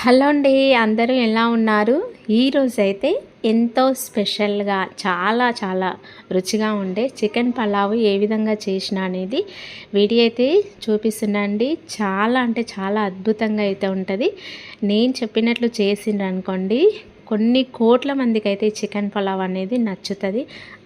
Hello అండి అందరూ ఎలా ఉన్నారు? ఈరోజు అయితే ఎంతో స్పెషల్గా చాలా చాలా రుచిగా ఉండే చికెన్ పలావ్ ఏ విధంగా చేసిన అనేది వీడియో అయితే చూపిస్తున్నాండి చాలా అంటే చాలా అద్భుతంగా అయితే ఉంటుంది. నేను చెప్పినట్లు చేసిండ్రు అనుకోండి కొన్ని కోట్ల మందికి అయితే చికెన్ పలావ్ అనేది నచ్చుతుంది.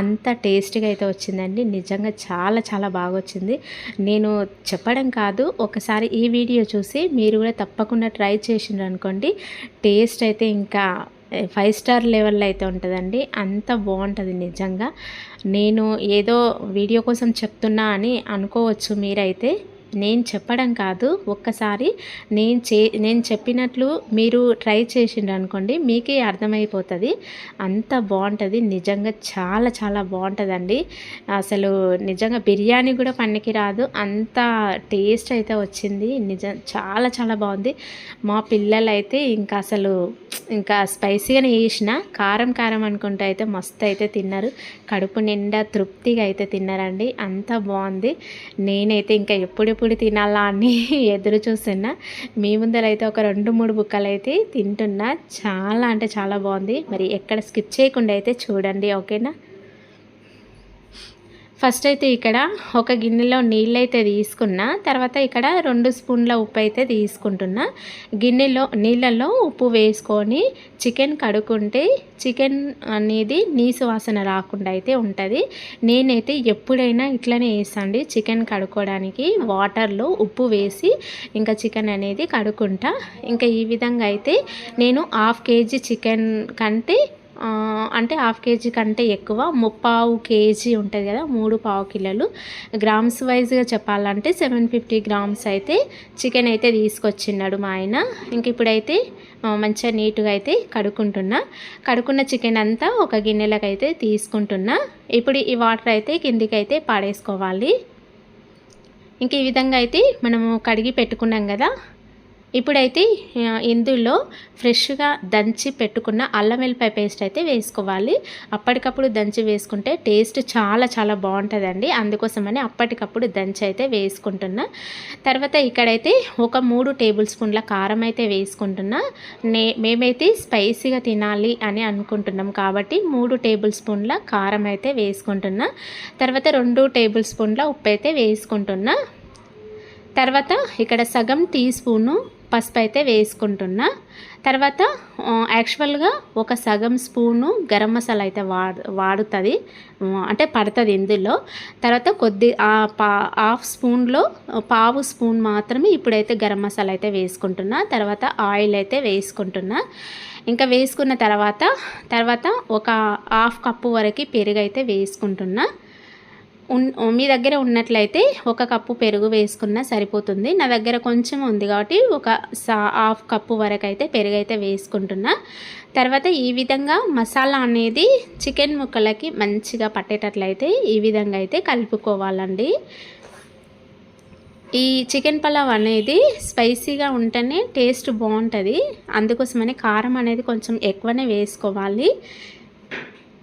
అంత టేస్టీగా అయితే వచ్చిందండి. నిజంగా చాలా చాలా బాగా వచ్చింది నేను చెప్పడం కాదు ఒకసారి ఈ వీడియో చూసి మీరు కూడా తప్పకుండా ట్రై చేసిండ్రు అనుకోండి టేస్ట్ అయితే ఇంకా ఫైవ్ స్టార్ లెవెల్లో అయితే ఉంటుందండి. అంత బాగుంటుంది నిజంగా. నేను ఏదో వీడియో కోసం చెప్తున్నా అని అనుకోవచ్చు మీరైతే. నేను చెప్పడం కాదు. ఒక్కసారి నేను చే నేను చెప్పినట్లు మీరు ట్రై చేసిండ్రు అనుకోండి మీకే అర్థమైపోతుంది. అంత బాగుంటుంది. నిజంగా చాలా చాలా బాగుంటుందండి. అసలు నిజంగా బిర్యానీ కూడా పనికి రాదు. అంత టేస్ట్ అయితే వచ్చింది. నిజం చాలా చాలా బాగుంది. మా పిల్లలు అయితే ఇంకా అసలు ఇంకా స్పైసీగానే వేసిన కారం కారం అనుకుంటే అయితే మస్తు అయితే తిన్నారు. కడుపు నిండా తృప్తిగా అయితే తిన్నారండి. అంత బాగుంది. నేనైతే ఇంకా ఎప్పుడెప్పుడు తినాలా అని ఎదురు చూస్తున్నా. మీ ముందర అయితే ఒక రెండు మూడు బుక్కలు అయితే తింటున్నా. చాలా అంటే చాలా బాగుంది. మరి ఎక్కడ స్కిప్ చేయకుండా అయితే చూడండి ఓకేనా? ఫస్ట్ అయితే ఇక్కడ ఒక గిన్నెలో నీళ్ళు అయితే తీసుకున్నా తర్వాత ఇక్కడ రెండు స్పూన్ల ఉప్పు అయితే తీసుకుంటున్నా. గిన్నెలో నీళ్ళల్లో ఉప్పు వేసుకొని చికెన్ కడుక్కుంటే చికెన్ అనేది నీసు వాసన రాకుండా అయితే ఉంటుంది. నేనైతే ఎప్పుడైనా ఇట్లనే వేసండి చికెన్ కడుక్కోవడానికి వాటర్లో ఉప్పు వేసి ఇంకా చికెన్ అనేది కడుక్కుంటా. ఇంకా ఈ విధంగా అయితే నేను హాఫ్ కేజీ చికెన్ కంటే అంటే హాఫ్ కేజీ కంటే ఎక్కువ ముప్పావు కేజీ ఉంటుంది కదా మూడు పావు కిలోలు. గ్రామ్స్ వైజ్గా చెప్పాలంటే సెవెన్ ఫిఫ్టీ గ్రామ్స్ అయితే చికెన్ అయితే తీసుకొచ్చిన్నాడు మా ఆయన. ఇంక ఇప్పుడైతే మంచిగా నీట్గా అయితే కడుక్కుంటున్నా. కడుక్కున్న చికెన్ అంతా ఒక గిన్నెలకు అయితే తీసుకుంటున్నా. ఇప్పుడు ఈ వాటర్ అయితే కిందికి అయితే పాడేసుకోవాలి. ఇంక ఈ విధంగా అయితే మనము కడిగి పెట్టుకున్నాం కదా ఇప్పుడైతే ఇందులో ఫ్రెష్గా దంచి పెట్టుకున్న అల్లం వెల్లిపాయ పేస్ట్ అయితే వేసుకోవాలి. అప్పటికప్పుడు దంచి వేసుకుంటే టేస్ట్ చాలా చాలా బాగుంటుందండి. అందుకోసమని అప్పటికప్పుడు దంచి అయితే వేసుకుంటున్నా. తర్వాత ఇక్కడైతే ఒక మూడు టేబుల్ స్పూన్ల కారం అయితే వేసుకుంటున్నా. నే మేమైతే స్పైసీగా తినాలి అని అనుకుంటున్నాం కాబట్టి మూడు టేబుల్ స్పూన్ల కారం అయితే వేసుకుంటున్నా. తర్వాత రెండు టేబుల్ స్పూన్ల ఉప్పు అయితే వేసుకుంటున్నా. తర్వాత ఇక్కడ సగం టీ స్పూను పసుపు అయితే వేసుకుంటున్నా. తర్వాత యాక్చువల్గా ఒక సగం స్పూను గరం మసాలా అయితే వాడు వాడుతుంది. అంటే పడుతుంది ఇందులో. తర్వాత కొద్ది హాఫ్ స్పూన్లో పావు స్పూన్ మాత్రమే ఇప్పుడైతే గరం మసాలా అయితే వేసుకుంటున్నా. తర్వాత ఆయిల్ అయితే వేసుకుంటున్నా. ఇంకా వేసుకున్న తర్వాత తర్వాత ఒక హాఫ్ కప్పు వరకు పెరుగు అయితే వేసుకుంటున్నా. మీ దగ్గర ఉన్నట్లయితే ఒక కప్పు పెరుగు వేసుకున్నా సరిపోతుంది. నా దగ్గర కొంచెం ఉంది కాబట్టి ఒక హాఫ్ కప్పు వరకు అయితే పెరుగు అయితే వేసుకుంటున్నా. తర్వాత ఈ విధంగా మసాలా అనేది చికెన్ ముక్కలకి మంచిగా పట్టేటట్లయితే ఈ విధంగా అయితే కలుపుకోవాలండి. ఈ చికెన్ పలావ్ అనేది స్పైసీగా ఉంటేనే టేస్ట్ బాగుంటుంది. అందుకోసమని కారం అనేది కొంచెం ఎక్కువనే వేసుకోవాలి.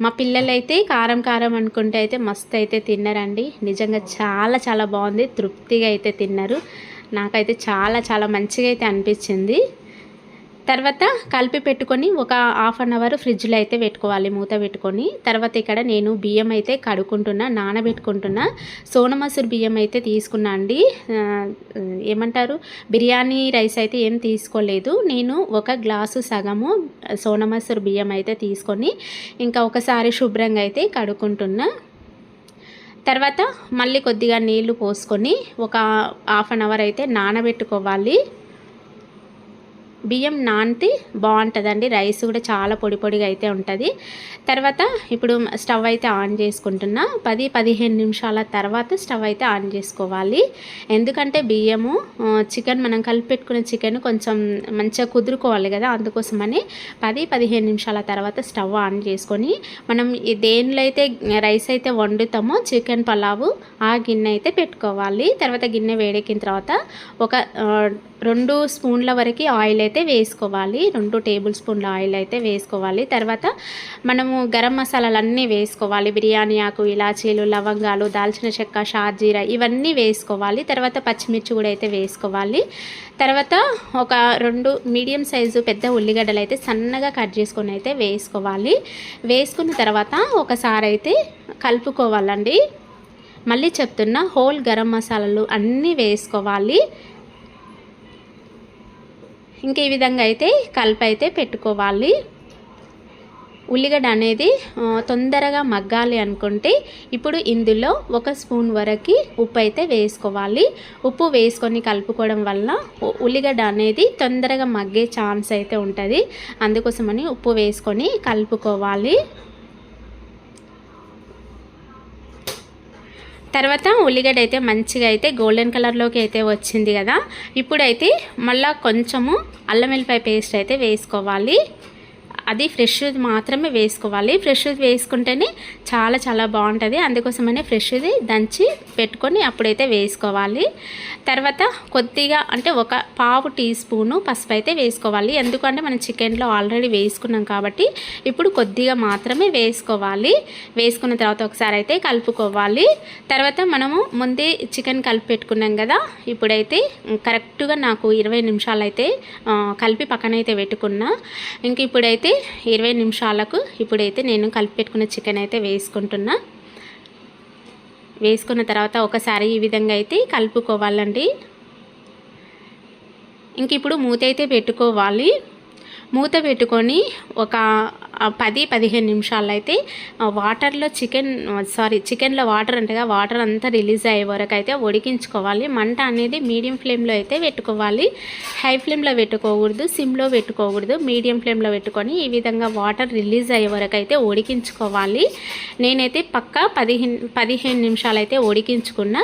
మా పిల్లలైతే కారం కారం అనుకుంటే అయితే మస్తు అయితే తిన్నారండి. నిజంగా చాలా చాలా బాగుంది. తృప్తిగా అయితే తిన్నారు. నాకైతే చాలా చాలా మంచిగా అయితే అనిపించింది. తర్వాత కలిపి పెట్టుకొని ఒక హాఫ్ అన్ అవర్ ఫ్రిడ్జ్లో అయితే పెట్టుకోవాలి మూత పెట్టుకొని. తర్వాత ఇక్కడ నేను బియ్యం అయితే కడుక్కుంటున్నా నానబెట్టుకుంటున్నా. సోనమసూర్ బియ్యం అయితే తీసుకున్నా అండి. ఏమంటారు? బిర్యానీ రైస్ అయితే ఏం తీసుకోలేదు. నేను ఒక గ్లాసు సగము సోనమసూర్ బియ్యం అయితే తీసుకొని ఇంకా ఒకసారి శుభ్రంగా అయితే కడుక్కుంటున్నా. తర్వాత మళ్ళీ కొద్దిగా నీళ్ళు పోసుకొని ఒక హాఫ్ అన్ అవర్ అయితే నానబెట్టుకోవాలి. బియ్యం నానితే బాగుంటుందండి. రైస్ కూడా చాలా పొడి పొడిగా అయితే ఉంటుంది. తర్వాత ఇప్పుడు స్టవ్ అయితే ఆన్ చేసుకుంటున్నా. పది పదిహేను నిమిషాల తర్వాత స్టవ్ అయితే ఆన్ చేసుకోవాలి. ఎందుకంటే బియ్యము చికెన్ మనం కలిపి పెట్టుకున్న చికెన్ కొంచెం మంచిగా కుదురుకోవాలి కదా అందుకోసమని పది పదిహేను నిమిషాల తర్వాత స్టవ్ ఆన్ చేసుకొని మనం దేనిలో అయితే రైస్ అయితే వండుతామో చికెన్ పలావు ఆ గిన్నె అయితే పెట్టుకోవాలి. తర్వాత గిన్నె వేడెక్కిన తర్వాత ఒక రెండు స్పూన్ల వరకు ఆయిల్ అయితే అయితే వేసుకోవాలి. రెండు టేబుల్ స్పూన్ల ఆయిల్ అయితే వేసుకోవాలి. తర్వాత మనము గరం మసాలాలు అన్నీ వేసుకోవాలి. బిర్యానీ ఆకు ఇలాచీలు లవంగాలు దాల్చిన చెక్క షాజీరా ఇవన్నీ వేసుకోవాలి. తర్వాత పచ్చిమిర్చి కూడా అయితే వేసుకోవాలి. తర్వాత ఒక రెండు మీడియం సైజు పెద్ద ఉల్లిగడ్డలు అయితే సన్నగా కట్ చేసుకొని అయితే వేసుకోవాలి. వేసుకున్న తర్వాత ఒకసారి అయితే కలుపుకోవాలండి. మళ్ళీ చెప్తున్నా హోల్ గరం మసాలాలు అన్నీ వేసుకోవాలి. ఇంక ఈ విధంగా అయితే కలిపి అయితే పెట్టుకోవాలి. ఉల్లిగడ్డ అనేది తొందరగా మగ్గాలి అనుకుంటే ఇప్పుడు ఇందులో ఒక స్పూన్ వరకు ఉప్పు అయితే వేసుకోవాలి. ఉప్పు వేసుకొని కలుపుకోవడం వల్ల ఉల్లిగడ్డ అనేది తొందరగా మగ్గే ఛాన్స్ అయితే ఉంటుంది. అందుకోసమని ఉప్పు వేసుకొని కలుపుకోవాలి. తర్వాత ఉల్లిగడ్డ అయితే మంచిగా అయితే గోల్డెన్ కలర్లోకి అయితే వచ్చింది కదా. ఇప్పుడైతే మళ్ళీ కొంచెము అల్లం వెల్లిపాయ పేస్ట్ అయితే వేసుకోవాలి. అది ఫ్రెష్ మాత్రమే వేసుకోవాలి. ఫ్రెష్ వేసుకుంటేనే చాలా చాలా బాగుంటుంది. అందుకోసమనే ఫ్రెష్ది దంచి పెట్టుకొని అప్పుడైతే వేసుకోవాలి. తర్వాత కొద్దిగా అంటే ఒక పావు టీ స్పూను పసుపు అయితే వేసుకోవాలి. ఎందుకంటే మనం చికెన్లో ఆల్రెడీ వేసుకున్నాం కాబట్టి ఇప్పుడు కొద్దిగా మాత్రమే వేసుకోవాలి. వేసుకున్న తర్వాత ఒకసారి అయితే కలుపుకోవాలి. తర్వాత మనము ముందే చికెన్ కలిపి పెట్టుకున్నాం కదా ఇప్పుడైతే కరెక్ట్గా నాకు ఇరవై నిమిషాలు అయితే కలిపి పక్కనైతే పెట్టుకున్నా. ఇంక ఇప్పుడైతే ఇరవై నిమిషాలకు ఇప్పుడైతే నేను కలిపి పెట్టుకున్న చికెన్ అయితే వేసుకుంటున్నా. వేసుకున్న తర్వాత ఒకసారి ఈ విధంగా అయితే కలుపుకోవాలండి. ఇంక ఇప్పుడు మూత అయితే పెట్టుకోవాలి. మూత పెట్టుకొని ఒక పది పదిహేను నిమిషాలు అయితే వాటర్లో చికెన్ సారీ చికెన్లో వాటర్ అంటగా వాటర్ అంతా రిలీజ్ అయ్యే వరకు అయితే ఉడికించుకోవాలి. మంట అనేది మీడియం ఫ్లేమ్లో అయితే పెట్టుకోవాలి. హై ఫ్లేమ్లో పెట్టుకోకూడదు సిమ్లో పెట్టుకోకూడదు. మీడియం ఫ్లేమ్లో పెట్టుకొని ఈ విధంగా వాటర్ రిలీజ్ అయ్యే వరకు అయితే ఉడికించుకోవాలి. నేనైతే పక్క పదిహేను పదిహేను నిమిషాలు అయితే ఉడికించుకున్న.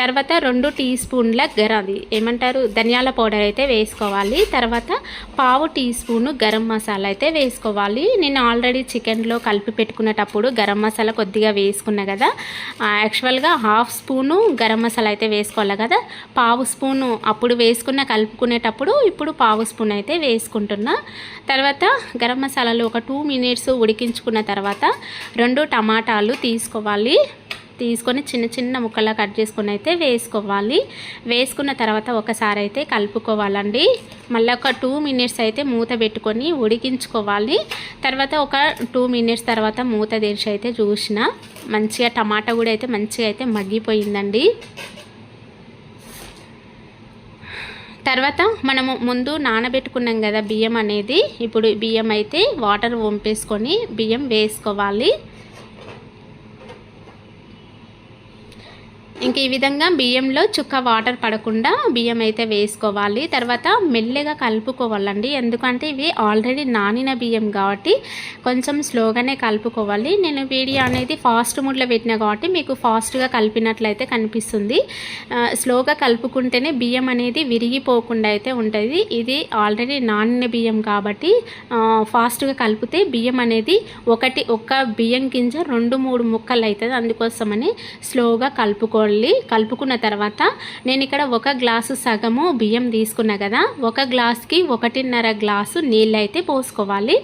తర్వాత రెండు టీ స్పూన్ల గరది ఏమంటారు ధనియాల పౌడర్ అయితే వేసుకోవాలి. తర్వాత పావు టీ స్పూన్ గరం మసాలా అయితే వేసుకోవాలి. నేను నేను ఆల్రెడీ చికెన్లో కలిపి పెట్టుకునేటప్పుడు గరం మసాలా కొద్దిగా వేసుకున్నా కదా. యాక్చువల్గా హాఫ్ స్పూను గరం మసాలా అయితే వేసుకోవాలి కదా. పావు స్పూను అప్పుడు వేసుకున్న కలుపుకునేటప్పుడు ఇప్పుడు పావు స్పూన్ అయితే వేసుకుంటున్నా. తర్వాత గరం మసాలాలు ఒక టూ మినిట్స్ ఉడికించుకున్న తర్వాత రెండు టమాటాలు తీసుకోవాలి. తీసుకొని చిన్న చిన్న ముక్కలా కట్ చేసుకొని అయితే వేసుకోవాలి. వేసుకున్న తర్వాత ఒకసారి అయితే కలుపుకోవాలండి. మళ్ళీ ఒక టూ మినిట్స్ అయితే మూత పెట్టుకొని ఉడికించుకోవాలి. తర్వాత ఒక టూ మినిట్స్ తర్వాత మూత తెరిచి అయితే చూసిన మంచిగా టమాటా కూడా అయితే మంచిగా అయితే మగ్గిపోయిందండి. తర్వాత మనము ముందు నానబెట్టుకున్నాం కదా బియ్యం అనేది. ఇప్పుడు బియ్యం అయితే వాటర్ వంపేసుకొని బియ్యం వేసుకోవాలి. ఇంక ఈ విధంగా బియ్యంలో చుక్క వాటర్ పడకుండా బియ్యం అయితే వేసుకోవాలి. తర్వాత మెల్లగా కలుపుకోవాలండి. ఎందుకంటే ఇవి ఆల్రెడీ నానిన బియ్యం కాబట్టి కొంచెం స్లోగానే కలుపుకోవాలి. నేను వీడియో అనేది ఫాస్ట్ మూడ్లో పెట్టిన కాబట్టి మీకు ఫాస్ట్గా కలిపినట్లయితే కనిపిస్తుంది. స్లోగా కలుపుకుంటేనే బియ్యం అనేది విరిగిపోకుండా అయితే ఉంటుంది. ఇది ఆల్రెడీ నానిన బియ్యం కాబట్టి ఫాస్ట్గా కలిపితే బియ్యం అనేది ఒకటి ఒక్క బియ్యం గింజ రెండు మూడు ముక్కలు అవుతుంది. అందుకోసమని స్లోగా కలుపుకోవాలి కలుపుకోవాలి కలుపుకున్న తర్వాత నేను ఇక్కడ ఒక గ్లాసు సగము బియ్యం తీసుకున్నా కదా ఒక గ్లాస్కి ఒకటిన్నర గ్లాసు నీళ్ళు అయితే పోసుకోవాలి.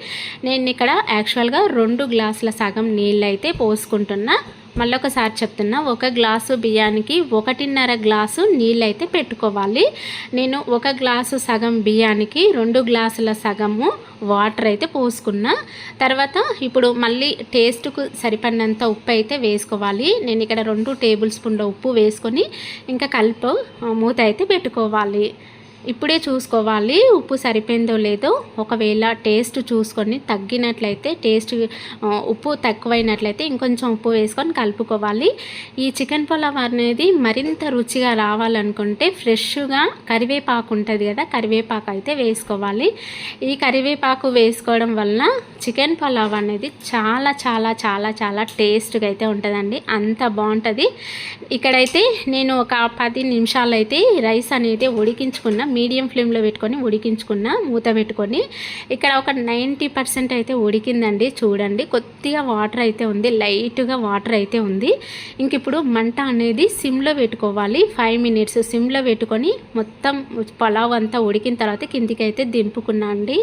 నేను ఇక్కడ యాక్చువల్గా రెండు గ్లాసుల సగం నీళ్ళు అయితే పోసుకుంటున్నా. మళ్ళీ ఒకసారి చెప్తున్నా ఒక గ్లాసు బియ్యానికి ఒకటిన్నర గ్లాసు నీళ్ళు అయితే పెట్టుకోవాలి. నేను ఒక గ్లాసు సగం బియ్యానికి రెండు గ్లాసుల సగము వాటర్ అయితే పోసుకున్నా. తర్వాత ఇప్పుడు మళ్ళీ టేస్ట్కు సరిపడినంత ఉప్పు అయితే వేసుకోవాలి. నేను ఇక్కడ రెండు టేబుల్ స్పూన్ల ఉప్పు వేసుకొని ఇంకా కలుపు మూత అయితే పెట్టుకోవాలి. ఇప్పుడే చూసుకోవాలి. ఉప్పు సరిపోయిందో లేదో ఒకవేళ టేస్ట్ చూసుకొని తగ్గినట్లయితే టేస్ట్ ఉప్పు తక్కువైనట్లయితే ఇంకొంచెం ఉప్పు వేసుకొని కలుపుకోవాలి. ఈ చికెన్ పులావ్ అనేది మరింత రుచిగా రావాలనుకుంటే ఫ్రెష్గా కరివేపాకు ఉంటుంది కదా కరివేపాకు అయితే వేసుకోవాలి. ఈ కరివేపాకు వేసుకోవడం వలన చికెన్ పులావ్ అనేది చాలా చాలా చాలా చాలా టేస్ట్గా అయితే ఉంటుందండి. అంత బాగుంటుంది. ఇక్కడైతే నేను ఒక పది నిమిషాలు అయితే రైస్ అనేది ఉడికించుకున్న. మీడియం ఫ్లేమ్లో పెట్టుకొని ఉడికించుకున్న మూత పెట్టుకొని ఇక్కడ ఒక నైంటీ పర్సెంట్ అయితే ఉడికిందండి చూడండి. కొద్దిగా వాటర్ అయితే ఉంది లైట్గా వాటర్ అయితే ఉంది. ఇంక ఇప్పుడు మంట అనేది సిమ్లో పెట్టుకోవాలి. ఫైవ్ మినిట్స్ సిమ్లో పెట్టుకొని మొత్తం పలావ్ అంతా ఉడికిన తర్వాత కిందికి అయితే దింపుకున్నా అండి.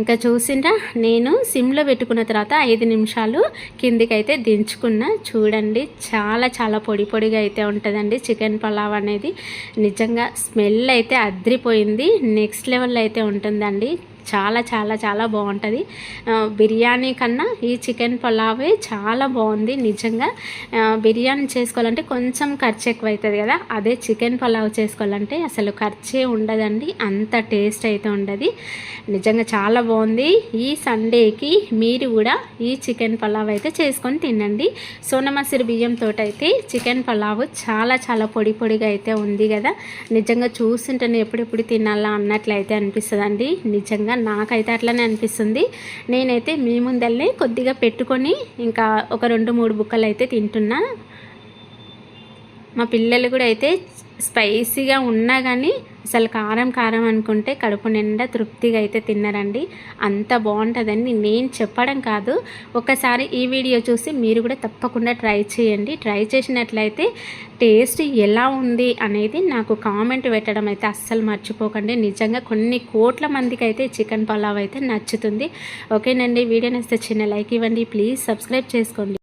ఇంకా చూసిండ్రా? నేను సిమ్లో పెట్టుకున్న తర్వాత ఐదు నిమిషాలు కిందికైతే దించుకున్న. చూడండి చాలా చాలా పొడి పొడిగా అయితే ఉంటుందండి చికెన్ పలావ్ అనేది. నిజంగా స్మెల్ అయితే అద్రిపోయింది. నెక్స్ట్ లెవెల్ అయితే ఉంటుందండి. చాలా చాలా చాలా బాగుంటుంది. బిర్యానీ కన్నా ఈ చికెన్ పులావే చాలా బాగుంది నిజంగా. బిర్యానీ చేసుకోవాలంటే కొంచెం ఖర్చు ఎక్కువ అవుతుంది కదా. అదే చికెన్ పులావ్ చేసుకోవాలంటే అసలు ఖర్చే ఉండదండి అంత టేస్ట్ అయితే ఉండదు. నిజంగా చాలా బాగుంది. ఈ సండేకి మీరు కూడా ఈ చికెన్ పులావ్ అయితే చేసుకొని తినండి. సోనమసిరి బియ్యంతో అయితే చికెన్ పలావ్ చాలా చాలా పొడి పొడిగా అయితే ఉంది కదా. నిజంగా చూస్తుంటేనే ఎప్పుడెప్పుడు తినాలా అన్నట్లయితే అనిపిస్తుందండి. నిజంగా నాకైతే అట్లనే అనిపిస్తుంది. నేనైతే మీ ముందల్నే కొద్దిగా పెట్టుకొని ఇంకా ఒక రెండు మూడు బుక్కలు అయితే తింటున్నా. మా పిల్లలు కూడా అయితే స్పైసీగా ఉన్నా కానీ అసలు కారం కారం అనుకుంటే కడుపు నిండా తృప్తిగా అయితే తిన్నారండి. అంత బాగుంటుందండి. నేను చెప్పడం కాదు. ఒకసారి ఈ వీడియో చూసి మీరు కూడా తప్పకుండా ట్రై చేయండి. ట్రై చేసినట్లయితే టేస్ట్ ఎలా ఉంది అనేది నాకు కామెంట్ పెట్టడం అయితే అస్సలు మర్చిపోకండి. నిజంగా కొన్ని కోట్ల మందికి అయితే చికెన్ పలావ్ అయితే నచ్చుతుంది. ఓకేనండి. వీడియో నచ్చితే చిన్న లైక్ ఇవ్వండి. ప్లీజ్ సబ్స్క్రైబ్ చేసుకోండి.